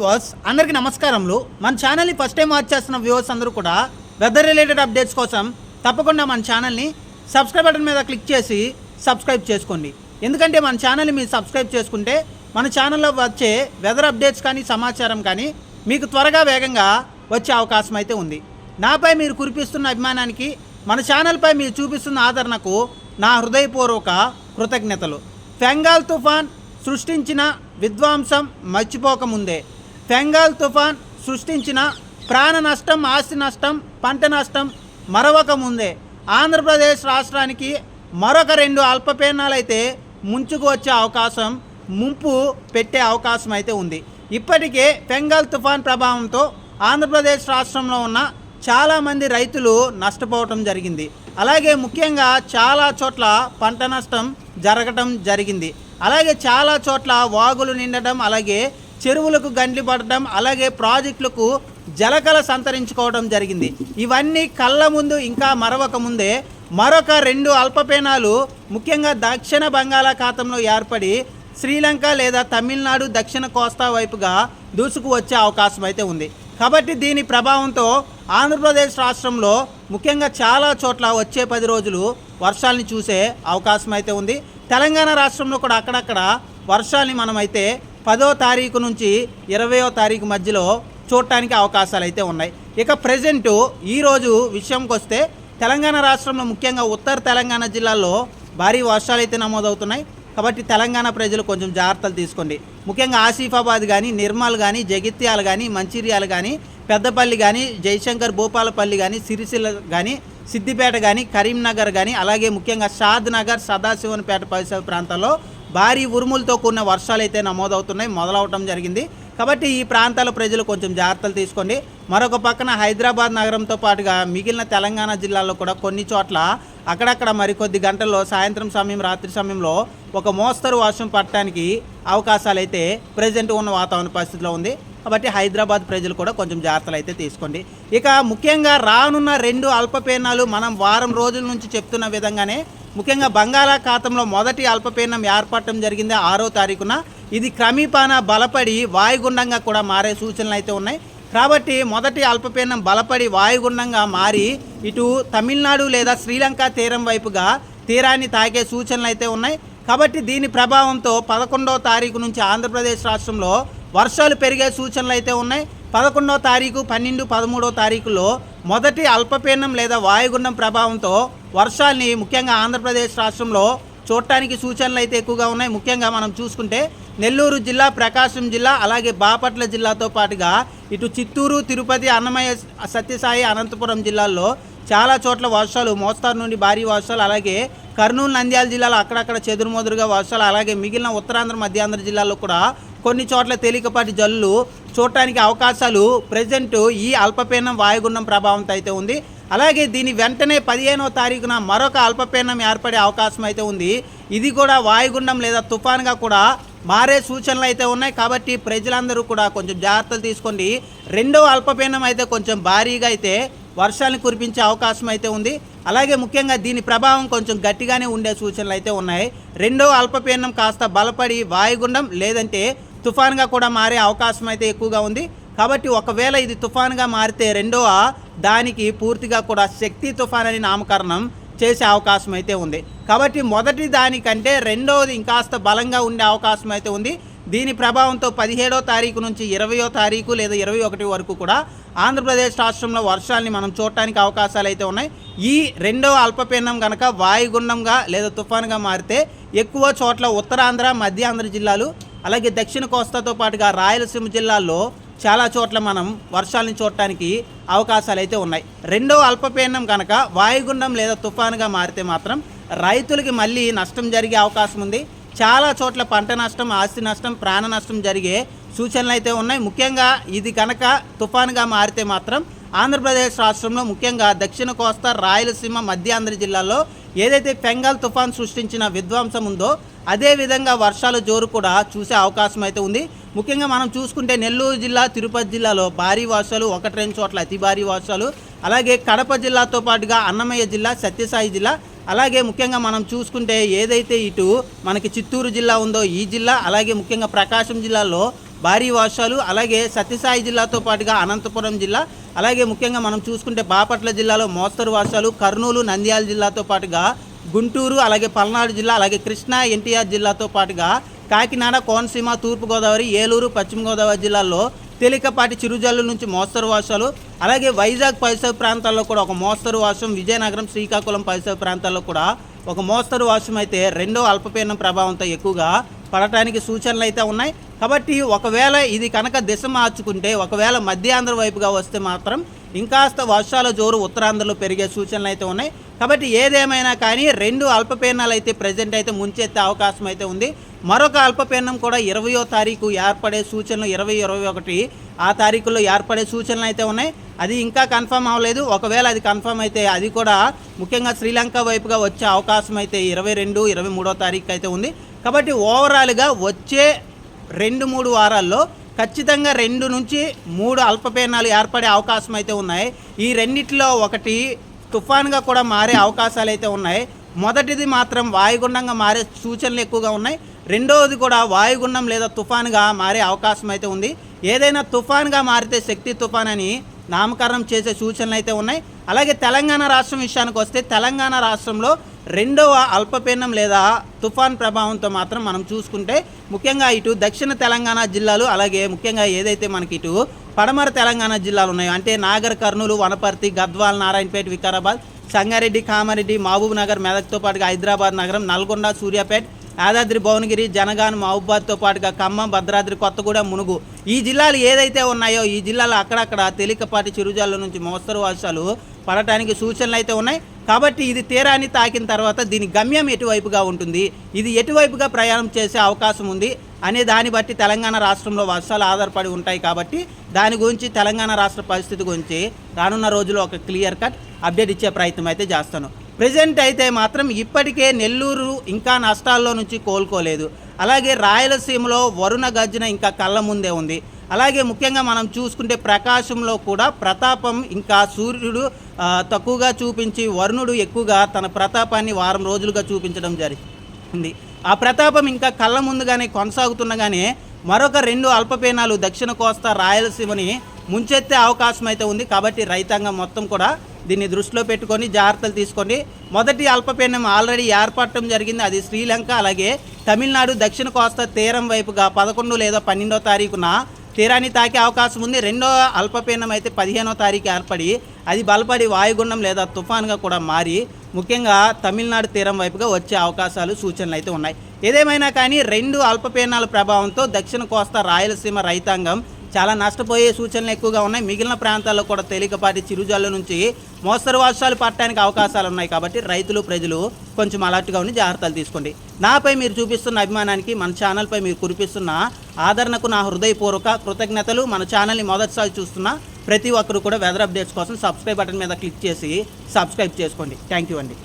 Viewers అందరికీ నమస్కారములు. మన ఛానల్ని ఫస్ట్ టైం వాచ్ చేస్తున్న వ్యూవర్స్ అందరూ కూడా వెదర్ రిలేటెడ్ అప్డేట్స్ కోసం తప్పకుండా మన ఛానల్ని సబ్స్క్రైబ్ బటన్ మీద క్లిక్ చేసి సబ్స్క్రైబ్ చేసుకోండి. ఎందుకంటే మన ఛానల్ని మీరు సబ్స్క్రైబ్ చేసుకుంటే మన ఛానల్లో వచ్చే వెదర్ అప్డేట్స్ కానీ సమాచారం కానీ మీకు త్వరగా వేగంగా వచ్చే అవకాశం అయితే ఉంది. నాపై మీరు కురిపిస్తున్న అభిమానానికి మన ఛానల్పై మీరు చూపిస్తున్న ఆదరణకు నా హృదయపూర్వక కృతజ్ఞతలు. ఫెంగాల్ తుఫాన్ సృష్టించిన విధ్వంసం మర్చిపోకముందే ఫెంగాల్ తుఫాన్ సృష్టించిన ప్రాణ నష్టం ఆస్తి నష్టం పంట నష్టం మరవక ముందే. ఆంధ్రప్రదేశ్ రాష్ట్రానికి మరొక రెండు అల్పపీడనాలైతే ముంచుకు వచ్చే అవకాశం ముంపు పెట్టే అవకాశం అయితే ఉంది. ఇప్పటికే ఫెంగాల్ తుఫాన్ ప్రభావంతో ఆంధ్రప్రదేశ్ రాష్ట్రంలో ఉన్న చాలామంది రైతులు నష్టపోవటం జరిగింది. అలాగే ముఖ్యంగా చాలా చోట్ల పంట నష్టం జరగటం జరిగింది. అలాగే చాలా చోట్ల వాగులు నిండటం అలాగే చెరువులకు గండ్లు పడటం అలాగే ప్రాజెక్టులకు జలకల సంతరించుకోవడం జరిగింది. ఇవన్నీ కళ్ళ ముందు ఇంకా మరవక ముందే మరొక రెండు అల్పపీనాలు ముఖ్యంగా దక్షిణ బంగాళాఖాతంలో ఏర్పడి శ్రీలంక లేదా తమిళనాడు దక్షిణ కోస్తా వైపుగా దూసుకు వచ్చే అవకాశం అయితే ఉంది. కాబట్టి దీని ప్రభావంతో ఆంధ్రప్రదేశ్ రాష్ట్రంలో ముఖ్యంగా చాలా చోట్ల వచ్చే పది రోజులు వర్షాలని చూసే అవకాశం అయితే ఉంది. తెలంగాణ రాష్ట్రంలో కూడా అక్కడక్కడ వర్షాలని మనమైతే పదో తారీఖు నుంచి ఇరవయో తారీఖు మధ్యలో చూడటానికి అవకాశాలు అయితే ఉన్నాయి. ఇక ప్రజెంటు ఈరోజు విషయంకి వస్తే తెలంగాణ రాష్ట్రంలో ముఖ్యంగా ఉత్తర తెలంగాణ జిల్లాల్లో భారీ వర్షాలు అయితే నమోదవుతున్నాయి. కాబట్టి తెలంగాణ ప్రజలు కొంచెం జాగ్రత్తలు తీసుకోండి. ముఖ్యంగా ఆసిఫాబాద్ కానీ నిర్మల్ కానీ జగిత్యాల కానీ మంచిర్యాల కానీ పెద్దపల్లి కానీ జయశంకర్ భూపాలపల్లి కానీ సిరిసిల్ల కానీ సిద్దిపేట కానీ కరీంనగర్ కానీ అలాగే ముఖ్యంగా షాద్ నగర్ సదాశివన్పేట పరిసర ప్రాంతాల్లో భారీ ఉరుములతో కూడిన వర్షాలు అయితే నమోదవుతున్నాయి మొదలవటం జరిగింది. కాబట్టి ఈ ప్రాంతాల ప్రజలు కొంచెం జాగ్రత్తలు తీసుకోండి. మరొక పక్కన హైదరాబాద్ నగరంతో పాటుగా మిగిలిన తెలంగాణ జిల్లాల్లో కూడా కొన్ని చోట్ల అక్కడక్కడ మరికొద్ది గంటల్లో సాయంత్రం సమయం రాత్రి సమయంలో ఒక మోస్తరు వర్షం పట్టడానికి అవకాశాలు అయితే ప్రజెంట్ ఉన్న వాతావరణ పరిస్థితిలో ఉంది. కాబట్టి హైదరాబాద్ ప్రజలు కూడా కొంచెం జాగ్రత్తలు అయితే తీసుకోండి. ఇక ముఖ్యంగా రానున్న రెండు అల్పపీడనాలు మనం వారం రోజుల నుంచి చెప్తున్న విధంగానే ముఖ్యంగా బంగాళాఖాతంలో మొదటి అల్పపీడనం ఏర్పడటం జరిగింది ఆరో తారీఖున. ఇది క్రమీపాన బలపడి వాయుగుండంగా కూడా మారే సూచనలు అయితే ఉన్నాయి. కాబట్టి మొదటి అల్పపీడనం బలపడి వాయుగుండంగా మారి ఇటు తమిళనాడు లేదా శ్రీలంక తీరం వైపుగా తీరాన్ని తాకే సూచనలు అయితే ఉన్నాయి. కాబట్టి దీని ప్రభావంతో పదకొండవ తారీఖు నుంచి ఆంధ్రప్రదేశ్ రాష్ట్రంలో వర్షాలు పెరిగే సూచనలు అయితే ఉన్నాయి. పదకొండవ తారీఖు పన్నెండు పదమూడో తారీఖులో మొదటి అల్పపీడనం లేదా వాయుగుండం ప్రభావంతో వర్షాల్ని ముఖ్యంగా ఆంధ్రప్రదేశ్ రాష్ట్రంలో చూడటానికి సూచనలు అయితే ఎక్కువగా ఉన్నాయి. ముఖ్యంగా మనం చూసుకుంటే నెల్లూరు జిల్లా ప్రకాశం జిల్లా అలాగే బాపట్ల జిల్లాతో పాటుగా ఇటు చిత్తూరు తిరుపతి అన్నమయ్య సత్యసాయి అనంతపురం జిల్లాల్లో చాలా చోట్ల వర్షాలు మోస్తారు నుండి భారీ వర్షాలు అలాగే కర్నూలు నంద్యాల జిల్లాలో అక్కడక్కడ చెదురుమదురుగా వర్షాలు అలాగే మిగిలిన ఉత్తరాంధ్ర మధ్యాంధ్ర జిల్లాల్లో కూడా కొన్ని చోట్ల తేలికపాటి జల్లులు చూడటానికి అవకాశాలు ప్రజెంట్ ఈ అల్పపీడనం వాయుగుండం ప్రభావంతో అయితే ఉంది. అలాగే దీని వెంటనే పదిహేనవ తారీఖున మరొక అల్పపీడనం ఏర్పడే అవకాశం అయితే ఉంది. ఇది కూడా వాయుగుండం లేదా తుఫాన్గా కూడా మారే సూచనలు అయితే ఉన్నాయి. కాబట్టి ప్రజలందరూ కూడా కొంచెం జాగ్రత్తలు తీసుకోండి. రెండవ అల్పపీడనం అయితే కొంచెం భారీగా అయితే వర్షాలను కురిపించే అవకాశం అయితే ఉంది. అలాగే ముఖ్యంగా దీని ప్రభావం కొంచెం గట్టిగానే ఉండే సూచనలు అయితే ఉన్నాయి. రెండో అల్పపీడనం కాస్త బలపడి వాయుగుండం లేదంటే తుఫాన్గా కూడా మారే అవకాశం అయితే ఎక్కువగా ఉంది. కాబట్టి ఒకవేళ ఇది తుఫాన్గా మారితే రెండవ దానికి పూర్తిగా కూడా శక్తి తుఫాన్ అని నామకరణం చేసే అవకాశం అయితే ఉంది. కాబట్టి మొదటి దానికంటే రెండవది ఇంకాస్త బలంగా ఉండే అవకాశం అయితే ఉంది. దీని ప్రభావంతో పదిహేడో తారీఖు నుంచి ఇరవయో తారీఖు లేదా ఇరవై ఒకటి వరకు కూడా ఆంధ్రప్రదేశ్ రాష్ట్రంలో వర్షాలని మనం చూడటానికి అవకాశాలు అయితే ఉన్నాయి. ఈ రెండవ అల్పపీడనం కనుక వాయుగుండంగా లేదా తుఫాన్గా మారితే ఎక్కువ చోట్ల ఉత్తరాంధ్ర మధ్యాంధ్ర జిల్లాలు అలాగే దక్షిణ కోస్తాతో పాటుగా రాయలసీమ జిల్లాల్లో చాలా చోట్ల మనం వర్షాలను చూడటానికి అవకాశాలు అయితే ఉన్నాయి. రెండో అల్పపీడనం కనుక వాయుగుండం లేదా తుఫానుగా మారితే మాత్రం రైతులకి మళ్ళీ నష్టం జరిగే అవకాశం ఉంది. చాలా చోట్ల పంట నష్టం ఆస్తి నష్టం ప్రాణ నష్టం జరిగే సూచనలు అయితే ఉన్నాయి. ముఖ్యంగా ఇది కనుక తుఫానుగా మారితే మాత్రం ఆంధ్రప్రదేశ్ రాష్ట్రంలో ముఖ్యంగా దక్షిణ కోస్తా రాయలసీమ మధ్యాంధ్ర జిల్లాల్లో ఏదైతే పెంగాల్ తుఫాన్ సృష్టించిన విధ్వంసం ఉందో అదే విధంగా వర్షాల జోరు కూడా చూసే అవకాశం అయితే ఉంది. ముఖ్యంగా మనం చూసుకుంటే నెల్లూరు జిల్లా తిరుపతి జిల్లాలో భారీ వర్షాలు ఒకటి రెండు చోట్ల అతి భారీ వర్షాలు అలాగే కడప జిల్లాతో పాటుగా అన్నమయ్య జిల్లా సత్యసాయి జిల్లా అలాగే ముఖ్యంగా మనం చూసుకుంటే ఏదైతే ఇటు మనకి చిత్తూరు జిల్లా ఉందో ఈ జిల్లా అలాగే ముఖ్యంగా ప్రకాశం జిల్లాలో భారీ వర్షాలు అలాగే సత్యసాయి జిల్లాతో పాటుగా అనంతపురం జిల్లా అలాగే ముఖ్యంగా మనం చూసుకుంటే బాపట్ల జిల్లాలో మోస్తరు వర్షాలు కర్నూలు నంద్యాల జిల్లాతో పాటుగా గుంటూరు అలాగే పల్నాడు జిల్లా అలాగే కృష్ణా ఎన్టీఆర్ జిల్లాతో పాటుగా కాకినాడ కోనసీమ తూర్పుగోదావరి ఏలూరు పశ్చిమ గోదావరి జిల్లాల్లో తేలికపాటి చిరుజల్లు నుంచి మోస్తరు వర్షాలు అలాగే వైజాగ్ పరిసర ప్రాంతాల్లో కూడా ఒక మోస్తరు వర్షం విజయనగరం శ్రీకాకుళం పరిసర ప్రాంతాల్లో కూడా ఒక మోస్తరు వర్షం అయితే రెండో అల్పపీడనం ప్రభావంతో ఎక్కువగా పడటానికి సూచనలు అయితే ఉన్నాయి. కాబట్టి ఒకవేళ ఇది కనుక దిశ మార్చుకుంటే ఒకవేళ మధ్యాంధ్ర వైపుగా వస్తే మాత్రం ఇంకాస్త వర్షాల జోరు ఉత్తరాంధ్రలో పెరిగే సూచనలు అయితే ఉన్నాయి. కాబట్టి ఏదేమైనా కానీ రెండు అల్పపీడనాలు అయితే ప్రజెంట్ అయితే ముంచెత్తే అవకాశం అయితే ఉంది. మరొక అల్పపీడనం కూడా ఇరవయో తారీఖు ఏర్పడే సూచనలు ఇరవై ఇరవై ఒకటి ఆ తారీఖుల్లో ఏర్పడే సూచనలు అయితే ఉన్నాయి. అది ఇంకా కన్ఫర్మ్ అవ్వలేదు. ఒకవేళ అది కన్ఫర్మ్ అయితే అది కూడా ముఖ్యంగా శ్రీలంక వైపుగా వచ్చే అవకాశం అయితే ఇరవై రెండు ఇరవై మూడో తారీఖు అయితే ఉంది. కాబట్టి ఓవరాల్గా వచ్చే రెండు మూడు వారాల్లో ఖచ్చితంగా రెండు నుంచి మూడు అల్పపీడనాలు ఏర్పడే అవకాశం అయితే ఉన్నాయి. ఈ రెండిట్లో ఒకటి తుఫాన్గా కూడా మారే అవకాశాలు అయితే ఉన్నాయి. మొదటిది మాత్రం వాయుగుండంగా మారే సూచనలు ఎక్కువగా ఉన్నాయి. రెండవది కూడా వాయుగుండం లేదా తుఫాన్గా మారే అవకాశం అయితే ఉంది. ఏదైనా తుఫాన్గా మారితే శక్తి తుఫాన్ అని నామకరణం చేసే సూచనలు అయితే ఉన్నాయి. అలాగే తెలంగాణ రాష్ట్రం విషయానికి వస్తే తెలంగాణ రాష్ట్రంలో రెండవ అల్పపీడనం లేదా తుఫాన్ ప్రభావంతో మాత్రం మనం చూసుకుంటే ముఖ్యంగా ఇటు దక్షిణ తెలంగాణ జిల్లాలు అలాగే ముఖ్యంగా ఏదైతే మనకి ఇటు పడమర తెలంగాణ జిల్లాలు ఉన్నాయో అంటే నాగర్ కర్నూలు వనపర్తి గద్వాల్ నారాయణపేట వికారాబాద్ సంగారెడ్డి కామారెడ్డి మహబూబ్ నగర్ మెదక్తో పాటుగా హైదరాబాద్ నగరం నల్గొండ సూర్యాపేట్ యాదాద్రి భువనగిరి జనగాన్ మహబూబాద్తో పాటుగా ఖమ్మం భద్రాద్రి కొత్తగూడెం మునుగు. ఈ జిల్లాలు ఏదైతే ఉన్నాయో ఈ జిల్లాలో అక్కడక్కడ తేలికపాటి చిరుజాల నుంచి మోస్తరు వర్షాలు పడటానికి సూచనలు అయితే ఉన్నాయి. కాబట్టి ఇది తీరాన్ని తాకిన తర్వాత దీని గమ్యం ఎటువైపుగా ఉంటుంది? ఇది ఎటువైపుగా ప్రయాణం చేసే అవకాశం ఉంది? అనే దాన్ని బట్టి తెలంగాణ రాష్ట్రంలో వర్షాలు ఆధారపడి ఉంటాయి కాబట్టి దాని గురించి తెలంగాణ రాష్ట్ర పరిస్థితి గురించి రానున్న రోజుల్లో ఒక క్లియర్ కట్ అప్డేట్ ఇచ్చే ప్రయత్నం అయితే చేస్తాను. ప్రజెంట్ అయితే మాత్రం ఇప్పటికే నెల్లూరు ఇంకా నష్టాల్లో నుంచి కోలుకోలేదు. అలాగే రాయలసీమలో వరుణ గర్జన ఇంకా కళ్ళ ముందే ఉంది. అలాగే ముఖ్యంగా మనం చూసుకుంటే ప్రకాశంలో కూడా ప్రతాపం ఇంకా సూర్యుడు తక్కువగా చూపించి వరుణుడు ఎక్కువగా తన ప్రతాపాన్ని వారం రోజులుగా చూపించడం జరిగింది. ఆ ప్రతాపం ఇంకా కళ్ళ ముందుగానే కొనసాగుతుండగానే మరొక రెండు అల్పపీనాలు దక్షిణ కోస్తా రాయలసీమని ముంచెత్తే అవకాశం అయితే ఉంది. కాబట్టి రైతాంగం మొత్తం కూడా దీన్ని దృష్టిలో పెట్టుకొని జాగ్రత్తలు తీసుకోండి. మొదటి అల్పపీడనం ఆల్రెడీ ఏర్పడటం జరిగింది. అది శ్రీలంక అలాగే తమిళనాడు దక్షిణ కోస్తా తీరం వైపుగా పదకొండు లేదా పన్నెండో తారీఖున తీరాన్ని తాకే అవకాశం ఉంది. రెండో అల్పపీడనం అయితే పదిహేనో తారీఖు ఏర్పడి అది బలపడి వాయుగుండం లేదా తుఫాన్గా కూడా మారి ముఖ్యంగా తమిళనాడు తీరం వైపుగా వచ్చే అవకాశాలు సూచనలు అయితే ఉన్నాయి. ఏదేమైనా కానీ రెండు అల్పపీడనాల ప్రభావంతో దక్షిణ కోస్తా రాయలసీమ రైతాంగం చాలా నష్టపోయే సూచనలు ఎక్కువగా ఉన్నాయి. మిగిలిన ప్రాంతాల్లో కూడా తేలికపాటి చిరుజల్లు నుంచి మోస్తరు వర్షాలు పడటానికి అవకాశాలు ఉన్నాయి కాబట్టి రైతులు ప్రజలు కొంచెం అలర్ట్గా ఉండి జాగ్రత్తలు తీసుకోండి. నాపై మీరు చూపిస్తున్న అభిమానానికి మన ఛానల్పై మీరు కురిపిస్తున్న ఆదరణకు నా హృదయపూర్వక కృతజ్ఞతలు. మన ఛానల్ని మొదటిసారి చూస్తున్న ప్రతి ఒక్కరు కూడా వెదర్ అప్డేట్స్ కోసం సబ్స్క్రైబ్ బటన్ మీద క్లిక్ చేసి సబ్స్క్రైబ్ చేసుకోండి. థ్యాంక్ యూ అండి.